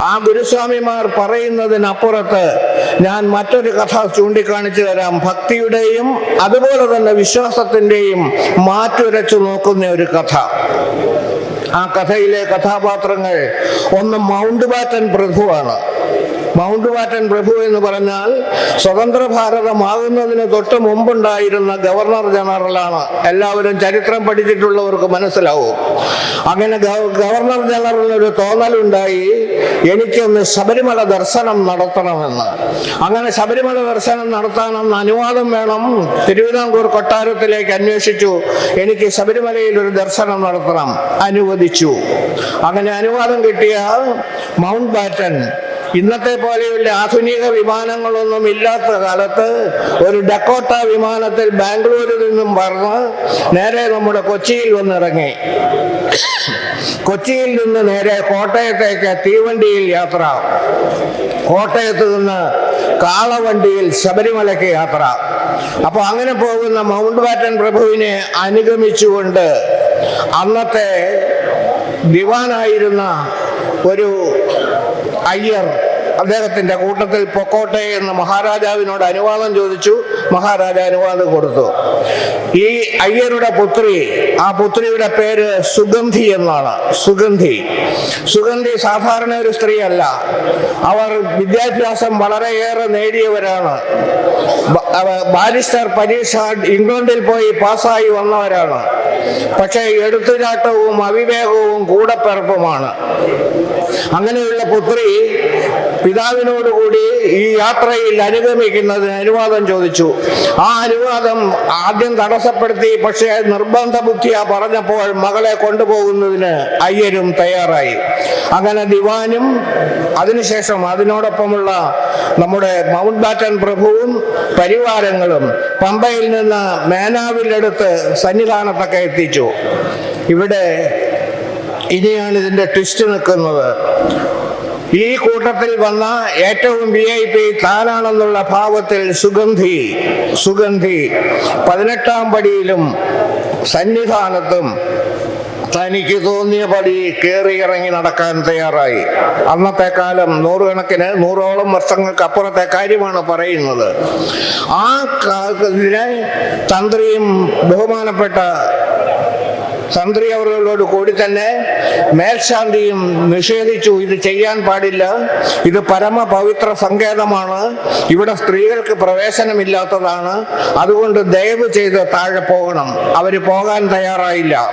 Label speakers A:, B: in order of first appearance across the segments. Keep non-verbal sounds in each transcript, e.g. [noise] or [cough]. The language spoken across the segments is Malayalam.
A: ആ ഗുരുസ്വാമിമാർ പറയുന്നതിനപ്പുറത്ത് ഞാൻ മറ്റൊരു കഥ ചൂണ്ടിക്കാണിച്ചു തരാം. ഭക്തിയുടെയും അതുപോലെ തന്നെ വിശ്വാസത്തിന്റെയും മാറ്റുരച്ചു നോക്കുന്ന ഒരു കഥ. ആ കഥയിലെ കഥാപാത്രങ്ങൾ ഒന്ന് മൗണ്ട് ബാറ്റൻ പ്രഭുവാണ്. മൗണ്ട് ബാറ്റൻ പ്രഭു എന്ന് പറഞ്ഞാൽ സ്വതന്ത്ര ഭാരതമാകുന്നതിന് തൊട്ട് മുമ്പുണ്ടായിരുന്ന ഗവർണർ ജനറലാണ്. എല്ലാവരും ചരിത്രം പഠിച്ചിട്ടുള്ളവർക്ക് മനസ്സിലാവും. അങ്ങനെ ഗവ- ഗവർണർ ജനറലിന് ഒരു തോന്നലുണ്ടായി എനിക്കൊന്ന് ശബരിമല ദർശനം നടത്തണമെന്ന്. അങ്ങനെ ശബരിമല ദർശനം നടത്താനെന്ന് അനുവാദം വേണം. തിരുവിതാംകൂർ കൊട്ടാരത്തിലേക്ക് അന്വേഷിച്ചു. എനിക്ക് ശബരിമലയിൽ ഒരു ദർശനം നടത്തണം. അനുവദിച്ചു. അങ്ങനെ അനുവാദം കിട്ടിയ മൗണ്ട് ബാറ്റൻ ഇന്നത്തെ പോലെയുള്ള ആധുനിക വിമാനങ്ങളൊന്നും ഇല്ലാത്ത കാലത്ത് ഒരു ഡക്കോട്ട വിമാനത്തിൽ ബാംഗ്ലൂരിൽ നിന്നും പറന്ന് നേരെ നമ്മുടെ കൊച്ചിയിൽ വന്നിറങ്ങി. കൊച്ചിയിൽ നിന്ന് നേരെ കോട്ടയത്തേക്ക് തീവണ്ടിയിൽ യാത്ര. കോട്ടയത്ത് നിന്ന് കാളവണ്ടിയിൽ ശബരിമലയ്ക്ക് യാത്ര. അപ്പോൾ അങ്ങനെ പോകുന്ന മൗണ്ട് ബാറ്റൻ പ്രഭുവിനെ അനുഗമിച്ചുകൊണ്ട് അന്നത്തെ ദിവാനായിരുന്ന ഒരു അയ്യർ അദ്ദേഹത്തിന്റെ കൂട്ടത്തിൽ പൊക്കോട്ടെ എന്ന മഹാരാജാവിനോട് അനുവാദം ചോദിച്ചു. മഹാരാജ അനുവാദം കൊടുത്തു. ഈ അയ്യരുടെ പുത്രി ആ പുത്രിയുടെ പേര് സുഗന്ധി എന്നാണ്. സുഗന്ധി. സുഗന്ധി സാധാരണ ഒരു സ്ത്രീയല്ല. അവർ വിദ്യാഭ്യാസം വളരെയേറെ നേടിയവരാണ്. ബാരിസ്റ്റർ പരീക്ഷ ഇംഗ്ലണ്ടിൽ പോയി പാസ്സായി വന്നവരാണ്. പക്ഷേ എടുത്തുചാട്ടവും അവിവേകവും കൂടപ്പിറപ്പുമാണ്. അങ്ങനെയുള്ള പുത്രി പിതാവിനോടുകൂടി ഈ യാത്രയിൽ അനുഗമിക്കുന്നതിന് അനുവാദം ചോദിച്ചു. ആ അനുവാദം ആദ്യം തടസ്സപ്പെടുത്തി പക്ഷേ നിർബന്ധ ബുദ്ധിയ പറഞ്ഞപ്പോൾ മകളെ കൊണ്ടുപോകുന്നതിന് അയ്യരും തയ്യാറായി. അങ്ങനെ ദിവാനും അതിനുശേഷം അതിനോടൊപ്പമുള്ള നമ്മുടെ മൗണ്ട് ബാറ്റൻ പ്രഭുവും പരിവാരങ്ങളും പമ്പയിൽ നിന്ന് മേനാവിലെടുത്ത് സന്നിധാനത്തൊക്കെ എത്തിച്ചു. ഇവിടെ ഇനിയാണ് ഇതിന്റെ ട്വിസ്റ്റ് നിൽക്കുന്നത്. ഈ കൂട്ടത്തിൽ വന്ന ഏറ്റവും വി ഐ പി താനാണെന്നുള്ള ഭാവത്തിൽ സുഗന്ധി സുഗന്ധി. പതിനെട്ടാം പടിയിലും സന്നിധാനത്തും തനിക്ക് തോന്നിയ പടി കയറി ഇറങ്ങി നടക്കാൻ തയ്യാറായി. അന്നത്തെ കാലം നൂറുകണക്കിന് നൂറോളം വർഷങ്ങൾക്ക് അപ്പുറത്തെ കാര്യമാണ് പറയുന്നത്. ആ ഇതിനെ തന്ത്രിയും ബഹുമാനപ്പെട്ട തന്ത്രി അവരോട് കൂടി തന്നെ മേൽശാന്തിയും നിഷേധിച്ചു ഇത് ചെയ്യാൻ പാടില്ല. ഇത് പരമ പവിത്ര സങ്കേതമാണ്. ഇവിടെ സ്ത്രീകൾക്ക് പ്രവേശനമില്ലാത്തതാണ്. അതുകൊണ്ട് ദയവ് ചെയ്ത് താഴെ പോകണം. അവർ പോകാൻ തയ്യാറായില്ല.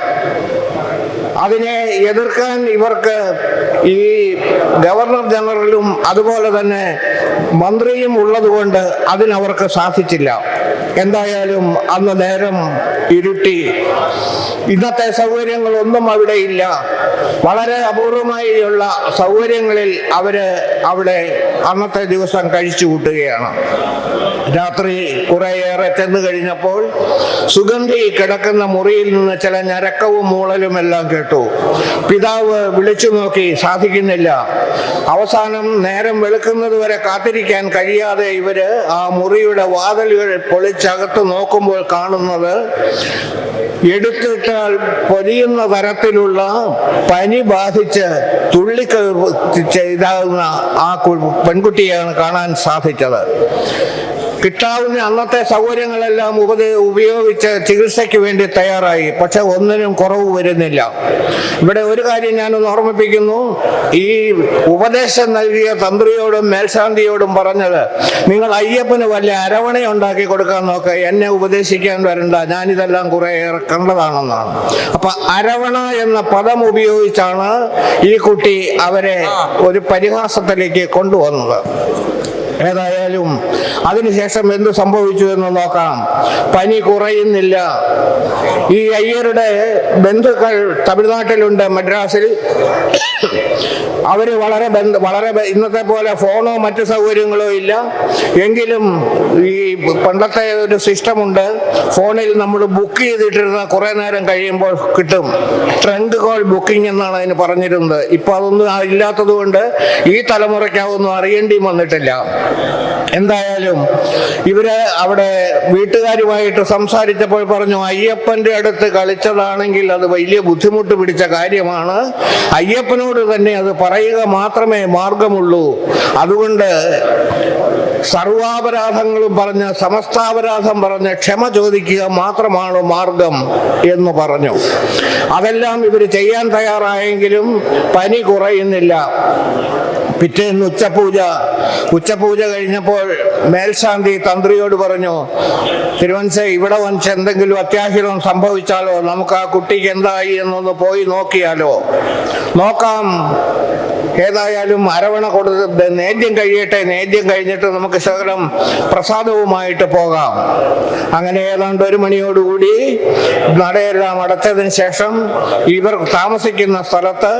A: അതിനെ എതിർക്കാൻ ഇവർക്ക് ഈ ഗവർണർ ജനറലും അതുപോലെ തന്നെ മന്ത്രിയും ഉള്ളതുകൊണ്ട് അതിനവർക്ക് സാധിച്ചില്ല. എന്തായാലും അന്ന് നേരം ഇരുട്ടി. ഇന്നത്തെ സൗകര്യങ്ങളൊന്നും അവിടെ ഇല്ല. വളരെ അപൂർവമായുള്ള സൗകര്യങ്ങളിൽ അവർ അവിടെ അന്നത്തെ ദിവസം കഴിച്ചു കൂട്ടുകയാണ്. രാത്രി കുറേയേറെ ചെന്നു കഴിഞ്ഞപ്പോൾ സുഗന്ധി കിടക്കുന്ന മുറിയിൽ നിന്ന് ചില ഞരക്കവും മൂളലും എല്ലാം കേട്ടു. പിതാവ് വിളിച്ചു നോക്കി സാധിക്കുന്നില്ല. അവസാനം നേരം വെളുക്കുന്നത് വരെ കാത്തിരിക്കാൻ കഴിയാതെ ഇവർ ആ മുറിയുടെ വാതിലുകൾ പൊളിച്ചകത്ത് നോക്കുമ്പോൾ കാണുന്നത് എടുത്തിട്ടാൽ പൊരിയുന്ന തരത്തിലുള്ള പനി ബാധിച്ച് തുള്ളിക്ക ഇതാകുന്ന ആ പെൺകുട്ടിയാണ് കാണാൻ സാധിച്ചത്. കിട്ടാവുന്ന അന്നത്തെ സൗകര്യങ്ങളെല്ലാം ഉപദ ഉപയോഗിച്ച് ചികിത്സയ്ക്ക് വേണ്ടി തയ്യാറായി. പക്ഷെ ഒന്നിനും കുറവ് വരുന്നില്ല. ഇവിടെ ഒരു കാര്യം ഞാനൊന്ന് ഓർമ്മിപ്പിക്കുന്നു. ഈ ഉപദേശം നൽകിയ തന്ത്രിയോടും മേൽശാന്തിയോടും പറഞ്ഞത് നിങ്ങൾ അയ്യപ്പന് വല്ല അരവണ ഉണ്ടാക്കി കൊടുക്കാൻ നോക്കുക എന്നെ ഉപദേശിക്കാൻ വരണ്ട. ഞാനിതെല്ലാം കുറേയേറെ കണ്ടതാണെന്നാണ്. അപ്പൊ അരവണ എന്ന പദം ഉപയോഗിച്ചാണ് ഈ കുട്ടി അവരെ ഒരു പരിഹാസത്തിലേക്ക് കൊണ്ടുവന്നത്. ഏതായാലും അതിനുശേഷം എന്ത് സംഭവിച്ചു എന്ന് നോക്കാം. പനി കുറയുന്നില്ല. ഈ അയ്യരുടെ ബന്ധുക്കൾ തമിഴ്നാട്ടിലുണ്ട് മദ്രാസിൽ. അവർ വളരെ ബന്ധ വളരെ ഇന്നത്തെ പോലെ ഫോണോ മറ്റു സൗകര്യങ്ങളോ ഇല്ല. എങ്കിലും ഈ പണ്ടത്തെ ഒരു സിസ്റ്റമുണ്ട്. ഫോണിൽ നമ്മൾ ബുക്ക് ചെയ്തിട്ടിരുന്ന കുറെ നേരം കഴിയുമ്പോൾ കിട്ടും. ട്രങ്ക് കോൾ ബുക്കിംഗ് എന്നാണ് അതിന് പറഞ്ഞിരുന്നത്. ഇപ്പൊ അതൊന്നും ഇല്ലാത്തത് കൊണ്ട് ഈ തലമുറയ്ക്ക് അതൊന്നും അറിയേണ്ടി വന്നിട്ടില്ല. എന്തായാലും ഇവർ അവിടെ വീട്ടുകാരുമായിട്ട് സംസാരിച്ചപ്പോൾ പറഞ്ഞു അയ്യപ്പന്റെ അടുത്ത് കളിച്ചതാണെങ്കിൽ അത് വലിയ ബുദ്ധിമുട്ട് പിടിച്ച കാര്യമാണ്. അയ്യപ്പനോട് തന്നെ അത് പറയുക മാത്രമേ മാർഗമുള്ളൂ. അതുകൊണ്ട് സർവാപരാധങ്ങളും പറഞ്ഞ് സമസ്താപരാധം പറഞ്ഞ് ക്ഷമ ചോദിക്കുക മാത്രമാണ് മാർഗം എന്ന് പറഞ്ഞു. അതെല്ലാം ഇവർ ചെയ്യാൻ തയ്യാറായെങ്കിലും പനി കുറയുന്നില്ല. പിറ്റേന്ന് ഉച്ചപൂജ. ഉച്ചപൂജ കഴിഞ്ഞപ്പോൾ മേൽശാന്തി തന്ത്രിയോട് പറഞ്ഞു തിരുവൻസ ഇവിടെ വന്നിച്ച് എന്തെങ്കിലും അത്യാഹിതം സംഭവിച്ചാലോ? നമുക്ക് ആ കുട്ടിക്ക് എന്തായി എന്നൊന്ന് പോയി നോക്കിയാലോ? നോക്കാം. ഏതായാലും അരവണ കൊടുത്ത് നേദ്യം കഴിയട്ടെ നേദ്യം കഴിഞ്ഞിട്ട് നമുക്ക് ശകലം പ്രസാദവുമായിട്ട് പോകാം. അങ്ങനെ ഏതാണ്ട് ഒരു മണിയോടുകൂടി നടയെല്ലാം അടച്ചതിന് ശേഷം ഇവർ താമസിക്കുന്ന സ്ഥലത്ത്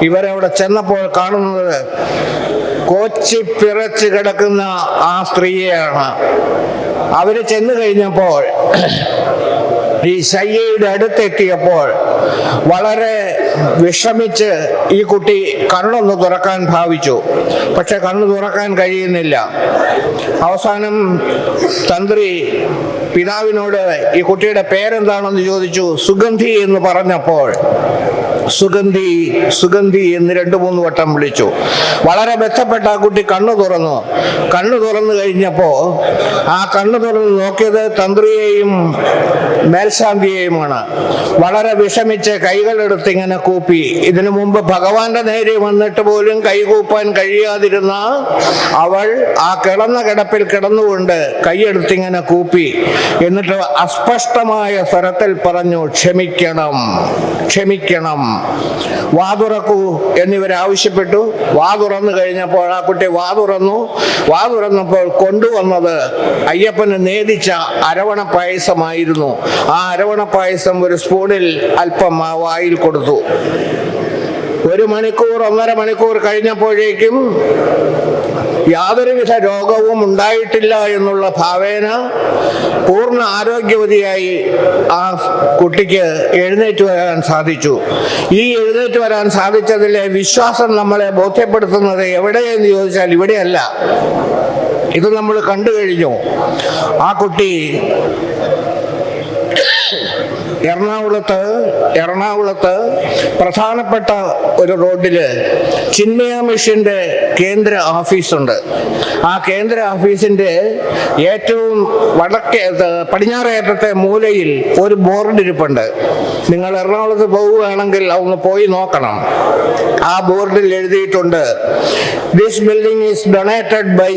A: ഇവരവിടെ ചെന്നപ്പോൾ കാണുന്നത് കൊച്ചി പിറച്ച് കിടക്കുന്ന ആ സ്ത്രീയെയാണ് അവർ ചെന്ന് കഴിഞ്ഞപ്പോൾ ഈ ശയ്യയുടെ അടുത്തെത്തിയപ്പോൾ വളരെ വിഷമിച്ച് ഈ കുട്ടി കണ്ണൊന്ന് തുറക്കാൻ ഭാവിച്ചു. പക്ഷെ കണ്ണു തുറക്കാൻ കഴിയുന്നില്ല. അവസാനം തന്ത്രി പിതാവിനോട് ഈ കുട്ടിയുടെ പേരെന്താണെന്ന് ചോദിച്ചു. സുഗന്ധി എന്ന് പറഞ്ഞപ്പോൾ സുഗന്ധി സുഗന്ധി എന്ന് രണ്ടു മൂന്ന് വട്ടം വിളിച്ചു. വളരെ മെച്ചപ്പെട്ട ആ കുട്ടി കണ്ണു തുറന്നു. കണ്ണു തുറന്നു കഴിഞ്ഞപ്പോ ആ കണ്ണു തുറന്ന് നോക്കിയത് തന്ത്രിയെയും മേൽശാന്തിയെയുമാണ്. വളരെ വിഷമിച്ച് കൈകളെടുത്ത് ഇങ്ങനെ കൂപ്പി. ഇതിനു മുമ്പ് ഭഗവാന്റെ നേരെ വന്നിട്ട് പോലും കൈകൂപ്പാൻ കഴിയാതിരുന്ന അവൾ ആ കിടന്ന കിടപ്പിൽ കിടന്നുകൊണ്ട് കൈയെടുത്തിങ്ങനെ കൂപ്പി. എന്നിട്ട് അസ്പഷ്ടമായ സ്വരത്തിൽ പറഞ്ഞു ക്ഷമിക്കണം ക്ഷമിക്കണം. വാതുറക്കൂ എന്നിവരാവശ്യപ്പെട്ടു. വാതുറന്നു കഴിഞ്ഞപ്പോൾ ആ കുട്ടി വാതുറന്നു. വാതുറന്നപ്പോൾ കൊണ്ടുവന്നത് അയ്യപ്പന് നേദിച്ച അരവണ പായസമായിരുന്നു. ആ അരവണ പായസം ഒരു സ്പൂണിൽ അല്പം ആ വായിൽ കൊടുത്തു. ഒരു മണിക്കൂർ ഒന്നര മണിക്കൂർ കഴിഞ്ഞപ്പോഴേക്കും യാതൊരുവിധ രോഗവും ഉണ്ടായിട്ടില്ല എന്നുള്ള ഭാവേന പൂർണ ആരോഗ്യവതിയായി ആ കുട്ടിക്ക് എഴുന്നേറ്റ് വരാൻ സാധിച്ചു. ഈ എഴുന്നേറ്റ് വരാൻ സാധിച്ചതിലെ വിശ്വാസം നമ്മളെ ബോധ്യപ്പെടുത്തുന്നത് എവിടെയെന്ന് ചോദിച്ചാൽ ഇവിടെയല്ല. ഇത് നമ്മൾ കണ്ടു കഴിഞ്ഞു. ആ കുട്ടി എറണാകുളത്ത് എറണാകുളത്ത് പ്രധാനപ്പെട്ട ഒരു റോഡിൽ ചിന്മയ മിഷന്റെ കേന്ദ്ര ഓഫീസുണ്ട്. ആ കേന്ദ്ര ഓഫീസിന്റെ ഏറ്റവും വടക്കേ പടിഞ്ഞാറേറ്റത്തെ മൂലയിൽ ഒരു ബോർഡ് ഇരിപ്പുണ്ട് നിങ്ങൾ എറണാകുളത്ത് പോവുകയാണെങ്കിൽ ഒന്ന് പോയി നോക്കണം. ആ ബോർഡിൽ എഴുതിയിട്ടുണ്ട് this building is donated by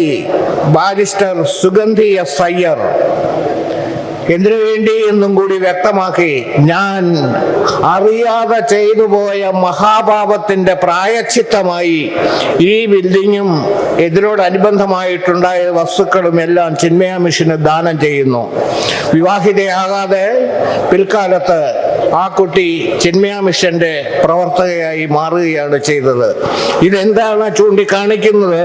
A: barrister Sugandhi S Iyer എന്തിനു വേണ്ടി എന്നും കൂടി വ്യക്തമാക്കി ഞാൻ അറിയാതെ ചെയ്തു പോയ മഹാപാപത്തിന്റെ പ്രായച്ചിത്തമായി ഈ ബിൽഡിങ്ങും ഇതിനോടനുബന്ധമായിട്ടുണ്ടായ വസ്തുക്കളും എല്ലാം ചിന്മയ മിഷന് ദാനം ചെയ്യുന്നു. വിവാഹിതയാകാതെ പിൽക്കാലത്ത് ആ കുട്ടി ചിന്മയ മിഷന്റെ പ്രവർത്തകയായി മാറുകയാണ് ചെയ്തത്. ഇതെന്താണ് ചൂണ്ടിക്കാണിക്കുന്നത്?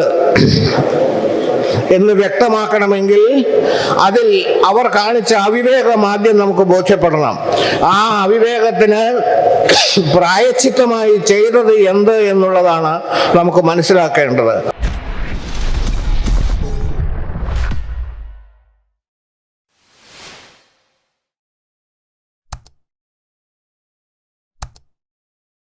A: എന്ന് വ്യക്തമാക്കണമെങ്കിൽ അതിൽ അവർ കാണിച്ച അവിവേകം ആദ്യം നമുക്ക് ബോധ്യപ്പെടണം. ആ അവിവേകത്തിന് [coughs] പ്രായച്ചിത്തമായി ചെയ്തത് എന്ത് എന്നുള്ളതാണ് നമുക്ക് മനസ്സിലാക്കേണ്ടത്.